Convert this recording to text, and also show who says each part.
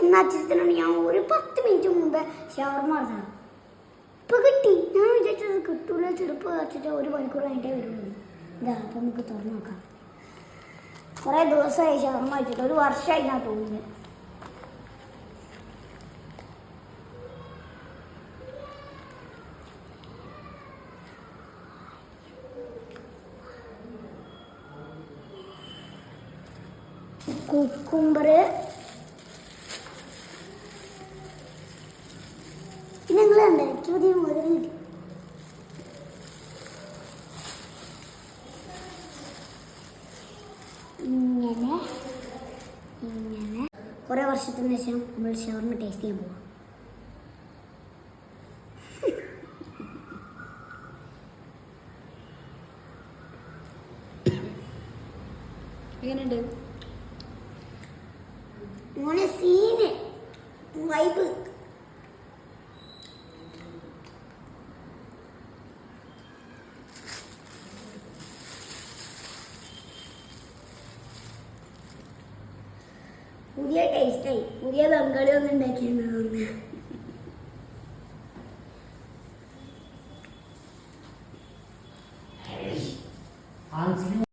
Speaker 1: ചെന്നാച്ചത്തിനാണ് ഞാൻ ഒരു പത്ത് മിനിറ്റ് മുമ്പേ ഷവർമ നടത്തണം ഇപ്പൊ കിട്ടി. ഞാൻ വിചാരിച്ചത് കിട്ടൂല ചെറുപ്പം വെച്ചിട്ട് ഒരു മണിക്കൂർ കഴിഞ്ഞിട്ടേ വരുള്ളൂ. ഇതാ അപ്പൊ നമുക്ക് തുറന്നു നോക്കാം. കുറെ ദിവസമായി ഷവർമ വെച്ചിട്ട് ഒരു വർഷമായി ഞാൻ തോന്നുന്നത് കുക്കുംബറ് എനിക്ക് പുതിയ കിട്ടി ഇങ്ങനെ ഇങ്ങനെ കുറെ വർഷത്തിന് ശേഷം നമ്മൾ ഷവർമ ടേസ്റ്റ് ചെയ്യാൻ പോവാം.
Speaker 2: എങ്ങനെയുണ്ട്?
Speaker 1: മോനെ സീന് വൈബ് പുതിയ ടേസ്റ്റായി പുതിയ ബംഗാളി ഒന്നും ഉണ്ടാക്കിയെന്ന് തോന്നുന്നു.
Speaker 3: ആൻസിക്ക്